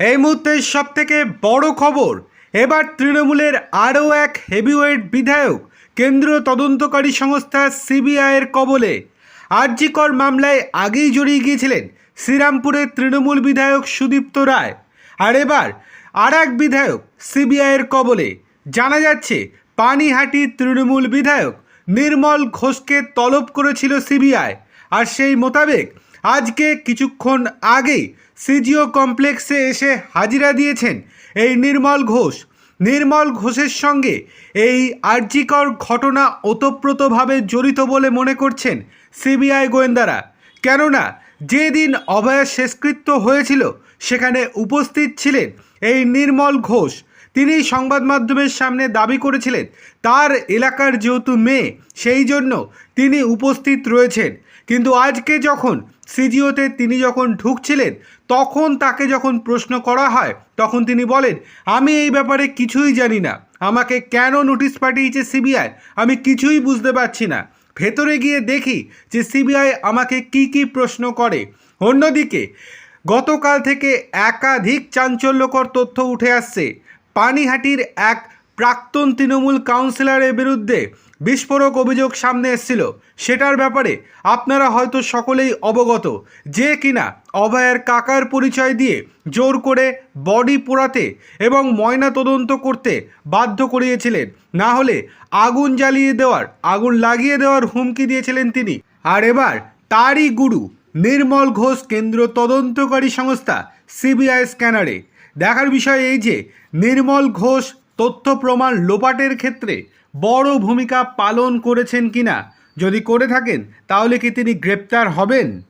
এই মুহূর্তের সব থেকে বড় খবর, এবার তৃণমূলের আরও এক হেভিওয়েট বিধায়ক, কেন্দ্রীয় তদন্তকারী সংস্থা সিবিআইয়ের কবলে। আরজিকর মামলায় আগেই জড়িয়ে গিয়েছিলেন শ্রীরামপুরের তৃণমূল বিধায়ক সুদীপ্ত রায়। আর এবার আর এক বিধায়ক সিবিআইয়ের কবলে। জানা যাচ্ছে, পানিহাটি তৃণমূল বিধায়ক নির্মল ঘোষকে তলব করেছিল সিবিআই। আর সেই মোতাবেক আজকে কিছুক্ষণ আগেই সিজিও কমপ্লেক্সে এসে হাজিরা দিয়েছেন এই নির্মল ঘোষ। নির্মল ঘোষের সঙ্গে এই আর্জিকর ঘটনা ওতপ্রোতভাবে জড়িত বলে মনে করছেন সিবিআই গোয়েন্দারা। কেননা, যেদিন অভয়ের শেষকৃত্য হয়েছিল, সেখানে উপস্থিত ছিলেন এই নির্মল ঘোষ। তিনি সংবাদ মাধ্যমের সামনে দাবি করেছিলেন, তার এলাকার যেহেতু মেয়ে, সেই জন্য তিনি উপস্থিত রয়েছেন। কিন্তু আজকে যখন সিজিওতে তিনি যখন ঢুকছিলেন, তখন তাকে যখন প্রশ্ন করা হয়, তখন তিনি বলেন, আমি এই ব্যাপারে কিছুই জানি না। আমাকে কেন নোটিশ পাঠিয়েছে সিবিআই? আমি কিছুই বুঝতে পারছি না। ভেতরে গিয়ে দেখি যে সিবিআই আমাকে কি কি প্রশ্ন করে। অন্যদিকে, গতকাল থেকে একাধিক চাঞ্চল্যকর তথ্য উঠে আসছে। পানিহাটির এক প্রাক্তন তৃণমূল কাউন্সিলরের বিরুদ্ধে বিস্ফোরক অভিযোগ সামনে এসেছিল। সেটার ব্যাপারে আপনারা হয়তো সকলেই অবগত যে কিনা অভয়ের কাকার পরিচয় দিয়ে জোর করে বডি পোড়াতে এবং ময়না তদন্ত করতে বাধ্য করিয়েছিলেন। না হলে আগুন জ্বালিয়ে দেওয়ার, আগুন লাগিয়ে দেওয়ার হুমকি দিয়েছিলেন তিনি। আর এবার তারই গুরু নির্মল ঘোষ কেন্দ্র তদন্তকারী সংস্থা সিবিআই স্ক্যানারে। দেখার বিষয় এই যে, নির্মল ঘোষ তথ্য প্রমাণ লোপাটের ক্ষেত্রে বড় ভূমিকা পালন করেছেন কিনা? যদি করে থাকেন, তাহলে কি তিনি গ্রেপ্তার হবেন?